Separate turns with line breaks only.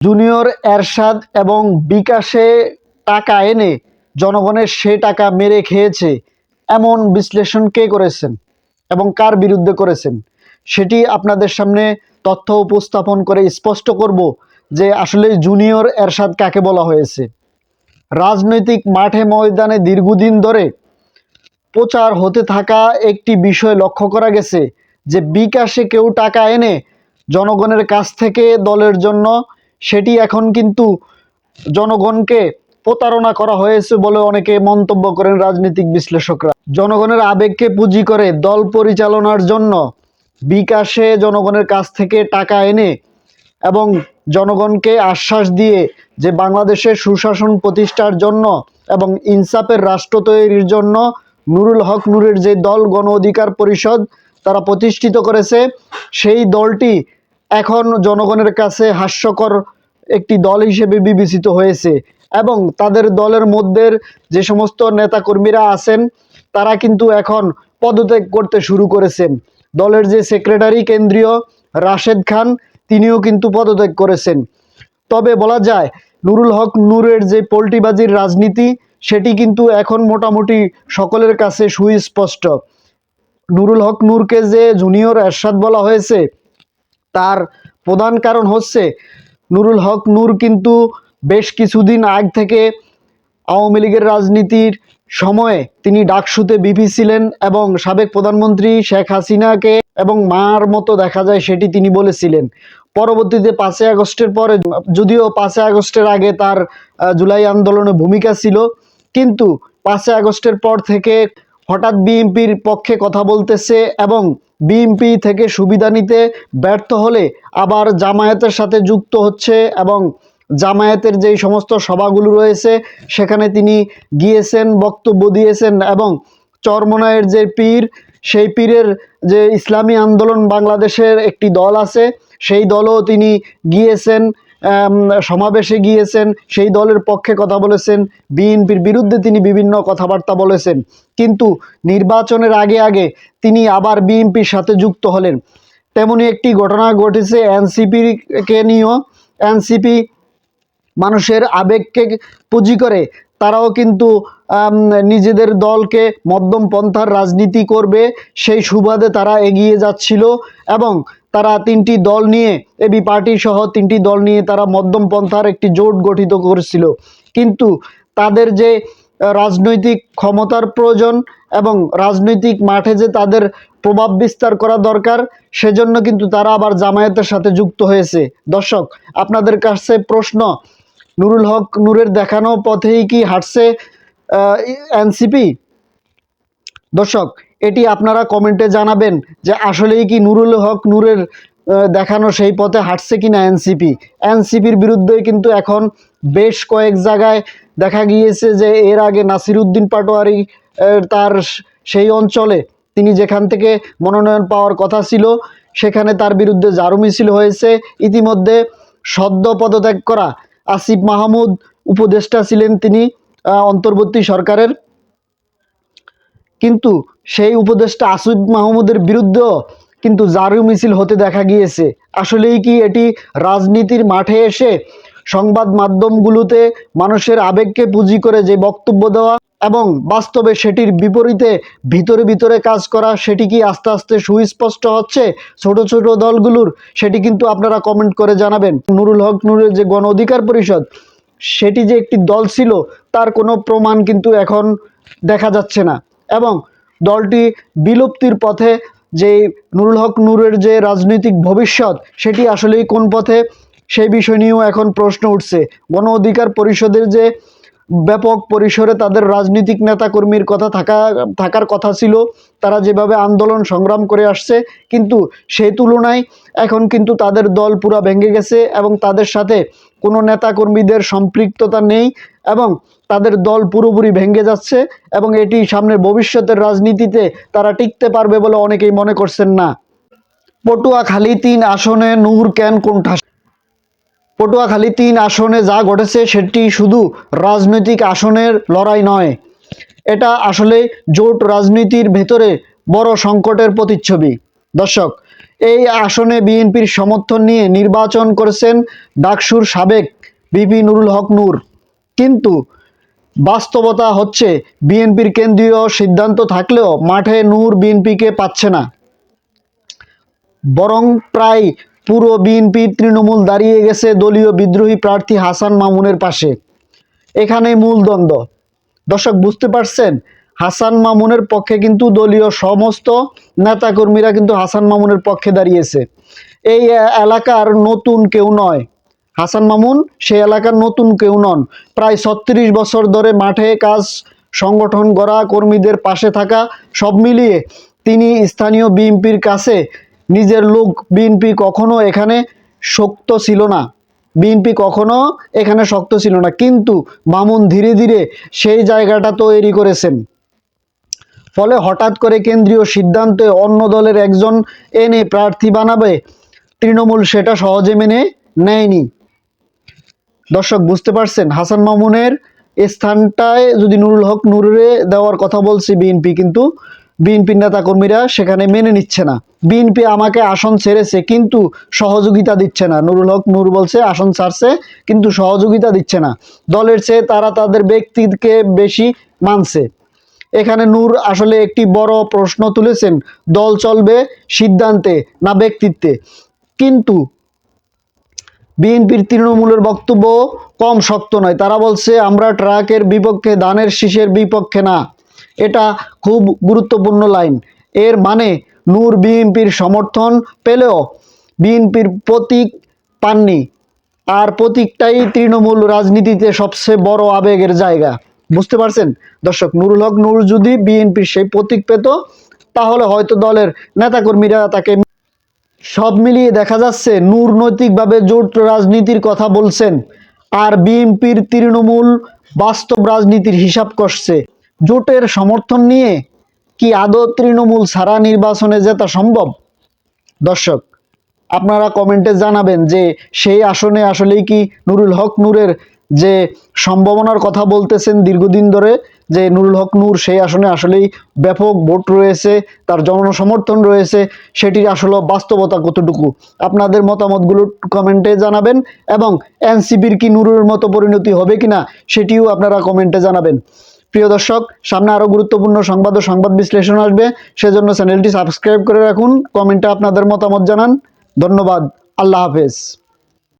Junior এরশাদ এবং বিকাশে টাকা এনে জনগণের সে টাকা মেরে খেয়েছে। এমন বিশ্লেষণ কে করেছেন এবং কার বিরুদ্ধে করেছেন? সেটি আপনাদের সামনে তথ্য উপস্থাপন করে স্পষ্ট করব যে আসলে জুনিয়র এরশাদ কাকে বলা হয়েছে। রাজনৈতিক মাঠে ময়দানে দীর্ঘদিন ধরে প্রচার হতে থাকা একটি বিষয় লক্ষ্য করা গেছে যে বিকাশে কেউ টাকা এনে জনগণের কাছ থেকে দলের জন্য সেটি এখন কিন্তু জনগণকে প্রতারণা করা হয়েছে বলে অনেকে মন্তব্য করেন রাজনৈতিক বিশ্লেষকরা। জনগণের আবেগকে পুঁজি করে দল পরিচালনার জন্য বিকাশে জনগণের কাছ থেকে টাকা এনে এবং জনগণকে আশ্বাস দিয়ে যে বাংলাদেশের সুশাসন প্রতিষ্ঠার জন্য এবং ইনসাফের রাষ্ট্র তৈরির জন্য নুরুল হক নুরের যে দল গণ অধিকার পরিষদ তারা প্রতিষ্ঠিত করেছে, সেই দলটি এখন জনগণের কাছে হাস্যকর একটি দল হিসেবে বিবেচিত হয়েছে এবং তাদের দলের মধ্যে যে সমস্ত নেতাকর্মীরা আছেন, তারা কিন্তু এখন পদত্যাগ করতে শুরু করেছেন। দলের যে সেক্রেটারি কেন্দ্রীয় রাশেদ খান, তিনিও কিন্তু পদত্যাগ করেছেন। তবে বলা যায়, নুরুল হক নূরের যে পোল্টিবাজির রাজনীতি, সেটি কিন্তু এখন মোটামুটি সকলের কাছে সুস্পষ্ট। নুরুল হক নূরকে যে জুনিয়র এরশাদ বলা হয়েছে, তার প্রধান কারণ হচ্ছে নুরুল হক নূর কিন্তু বেশ কিছুদিন আগ থেকে আওয়ামী লীগের রাজনীতির সময়ে তিনি ডাকসুতে বিপি ছিলেন এবং সাবেক প্রধানমন্ত্রী শেখ হাসিনাকে এবং মার মতো দেখা যায় সেটি তিনি বলেছিলেন। পরবর্তীতে পাঁচই আগস্টের পরে, যদিও পাঁচই আগস্টের আগে তার জুলাই আন্দোলনে ভূমিকা ছিল, কিন্তু পাঁচই আগস্টের পর থেকে হঠাৎ বিএনপির পক্ষে কথা বলতেছে এবং বিএনপি থেকে সুবিধা নিতে ব্যর্থ হলে আবার জামায়াতের সাথে যুক্ত হচ্ছে এবং জামায়াতের যেই সমস্ত সভাগুলো রয়েছে, সেখানে তিনি গিয়েছেন, বক্তব্য দিয়েছেন এবং চরমনায়ের যে পীর, সেই পীরের যে ইসলামী আন্দোলন বাংলাদেশের একটি দল আছে, সেই দলও তিনি গিয়েছেন। সমাবেশে গিয়েছেন, সেই দলের পক্ষে কথা বলেছেন, বিএনপির বিরুদ্ধে তিনি বিভিন্ন কথাবার্তা বলেছেন। কিন্তু নির্বাচনের আগে আগে তিনি আবার বিএনপির সাথে যুক্ত হলেন। তেমনি একটি ঘটনা ঘটেছে এনসিপিকে নিয়েও। এনসিপি মানুষের আবেগকে পুঁজি করে। তারাও কিন্তু নিজেদের দলকে মধ্যম পন্থার রাজনীতি করবে। সেই সুবাদে তারা এগিয়ে যাচ্ছিল এবং তারা তিনটি দল নিয়ে, এবি পার্টি সহ তিনটি দল নিয়ে তারা মধ্যম পন্থার একটি জোট গঠিত করেছিল। কিন্তু তাদের যে রাজনৈতিক ক্ষমতার প্রয়োজন এবং রাজনৈতিক মাঠে যে তাদের প্রভাব বিস্তার করা দরকার, সেজন্য কিন্তু তারা আবার জামায়াতের সাথে যুক্ত হয়েছে। দর্শক, আপনাদের কাছে প্রশ্ন, নুরুল হক নূরের দেখানো পথেই কি হাঁটছে এনসিপি? দর্শক এটি আপনারা কমেন্টে জানাবেন যে আসলেই কি নুরুল হক নূরের দেখানো সেই পথে হাঁটছে কিনা এনসিপি। এনসিপির বিরুদ্ধে কিন্তু এখন বেশ কয়েক জায়গায় দেখা গিয়েছে যে এর আগে নাসিরুদ্দিন পাটোয়ারি তার সেই অঞ্চলে তিনি যেখান থেকে মনোনয়ন পাওয়ার কথা ছিল, সেখানে তার বিরুদ্ধে জারু মিছিল হয়েছে। ইতিমধ্যে সদ্য পদত্যাগ করা আসিফ মাহমুদ উপদেষ্টা ছিলেন তিনি অন্তর্বর্তী সরকারের। কিন্তু সেই উপদেষ্টা আসিফ মাহমুদের বিরুদ্ধেও কিন্তু জারু মিছিল হতে দেখা গিয়েছে। আসলেই কি এটি রাজনীতির মাঠে এসে সংবাদ মাধ্যমগুলোতে মানুষের আবেগকে পুঁজি করে যে বক্তব্য দেওয়া এবং বাস্তবে সেটির বিপরীতে ভিতরে ভিতরে কাজ করা, সেটি কি আস্তে আস্তে সুস্পষ্ট হচ্ছে? ছোট ছোট দলগুলোর, সেটি কিন্তু আপনারা কমেন্ট করে জানাবেন। নুরুল হক নুরের যে গণ অধিকার পরিষদ, সেটি যে একটি দল ছিল, তার কোনো প্রমাণ কিন্তু এখন দেখা যাচ্ছে না। এবং দলটি বিলুপ্তির পথে যে নুরুল হক নূরের যে রাজনৈতিক ভবিষ্যৎ, সেটি আসলেই কোন পথে? সেই বিষয় নিয়েও এখন প্রশ্ন উঠছে। গণ অধিকার পরিষদের যে ব্যাপক পরিসরে তাদের রাজনৈতিক নেতাকর্মীর কথা থাকা, থাকার কথা ছিল, তারা যেভাবে আন্দোলন সংগ্রাম করে আসছে, কিন্তু সেই তুলনায় এখন কিন্তু তাদের দল পুরা ভেঙে গেছে এবং তাদের সাথে কোনো নেতাকর্মীদের সম্পৃক্ততা নেই এবং তাদের দল পুরোপুরি ভেঙে যাচ্ছে এবং এটি সামনে ভবিষ্যতের রাজনীতিতে তারা টিকতে পারবে বলে অনেকেই মনে করছেন না। পটুয়াখালী তিন আসনে নূর ক্যান কোণঠাসা পটুয়াখালী তিন আসনে যা ঘটেছে সেটি শুধু রাজনৈতিক আসনের লড়াই নয়, এটা আসলে জোট রাজনীতির ভেতরে বড় সংকটের প্রতিচ্ছবি। দর্শক, এই আসনে বিএনপির সমর্থন নিয়ে নির্বাচন করেছেন ডাকসুর সাবেক বিপি নুরুল হক নূর। কিন্তু বাস্তবতা হচ্ছে, বিএনপির কেন্দ্রীয় সিদ্ধান্ত থাকলেও মাঠে নূর বিএনপিকে পাচ্ছে না। বরং প্রায় পুরো বিএনপি তৃণমূল দাঁড়িয়ে গেছে দলীয় বিদ্রোহী প্রার্থী হাসান মামুনের পাশে। এখানে মূল দ্বন্দ্ব। দর্শক, বুঝতে পারছেন? হাসান মামুনের পক্ষে কিন্তু দলীয় সমস্ত নেতাকর্মীরা কিন্তু হাসান মামুনের পক্ষে দাঁড়িয়েছে। এই এলাকার নতুন কেউ নয়। হাসান মামুন সেই এলাকার নতুন কেউ নন। প্রায় ছত্রিশ বছর ধরে মাঠে কাজ, সংগঠন গড়া, কর্মীদের পাশে থাকা, সব মিলিয়ে তিনি স্থানীয় বিএনপির কাছে নিজের লোক। বিএনপি কখনো এখানে শক্ত ছিল না। বিএনপি কখনো এখানে শক্ত ছিল না। কিন্তু মামুন ধীরে ধীরে সেই জায়গাটা তৈরি করেছেন। ফলে হঠাৎ করে কেন্দ্রীয় সিদ্ধান্তে অন্য দলের একজন এনে প্রার্থী বানাবে, তৃণমূল সেটা সহজে মেনে নেয়নি। দর্শক, বুঝতে পারছেন, হাসান মামুনের স্থানটায় যদি নুরুল হক নুরে দেওয়ার কথা বলছি বিএনপি, কিন্তু বিএনপির নেতা কর্মীরা সেখানে মেনে নিচ্ছে না। বিএনপি আমাকে আসন ছেড়েছে, কিন্তু সহযোগিতা দিচ্ছে না। নুরুল হক নূর বলছে, আসন ছাড়ছে, কিন্তু সহযোগিতা দিচ্ছে না। দলের চেয়ে তারা তাদের ব্যক্তিকে বেশি মানছে। এখানে নূর আসলে একটি বড় প্রশ্ন তুলেছেন, দল চলবে সিদ্ধান্তে না ব্যক্তিত্বে। কিন্তু বিএনপির তৃণমূলের বক্তব্য কম শক্ত নয়। তারা বলছে, আমরা ট্রাকের বিপক্ষে, ধানের শীষের বিপক্ষে না। এটা খুব গুরুত্বপূর্ণ লাইন। এর মানে নূর বিএনপির সমর্থন পেলেও বিএনপির প্রতীক পাননি। আর প্রতীকটাই তৃণমূল রাজনীতিতে সবচেয়ে বড় আবেগের জায়গা। বুঝতে পারছেন? দর্শক, নুরুল হক নূর যদি বিএনপির সেই প্রতীক পেত, তাহলে হয়তো দলের নেতাকর্মীরা তাকে সব মিলিয়ে দেখা যাচ্ছে নূর নৈতিকভাবে জোট রাজনীতির কথা বলছেন। আর বিএনপির তৃণমূল বাস্তব রাজনীতির হিসাব করছে জোটের সমর্থন নিয়ে কি আদৌ তৃণমূল ছাড়া নির্বাচনে জেতা সম্ভব? দর্শক, আপনারা কমেন্টে জানাবেন যে সেই আসনে আসলেই কি নুরুল হক নূরের যে সম্ভাবনার কথা বলতেছেন দীর্ঘদিন ধরে যে নুরুল হক নূর, সেই আসনে আসলেই ব্যাপক ভোট রয়েছে, তার জনসমর্থন রয়েছে, সেটির আসলে বাস্তবতা কতটুকু? আপনাদের মতামতগুলো কমেন্টে জানাবেন এবং এনসিপির কি নুরুলের মতো পরিণতি হবে কিনা সেটিও আপনারা কমেন্টে জানাবেন। প্রিয় দর্শক, সামনে আরও গুরুত্বপূর্ণ সংবাদ ও সংবাদ বিশ্লেষণ আসবে, সেজন্য চ্যানেলটি সাবস্ক্রাইব করে রাখুন, কমেন্টে আপনাদের মতামত জানান। ধন্যবাদ, আল্লাহ হাফেজ।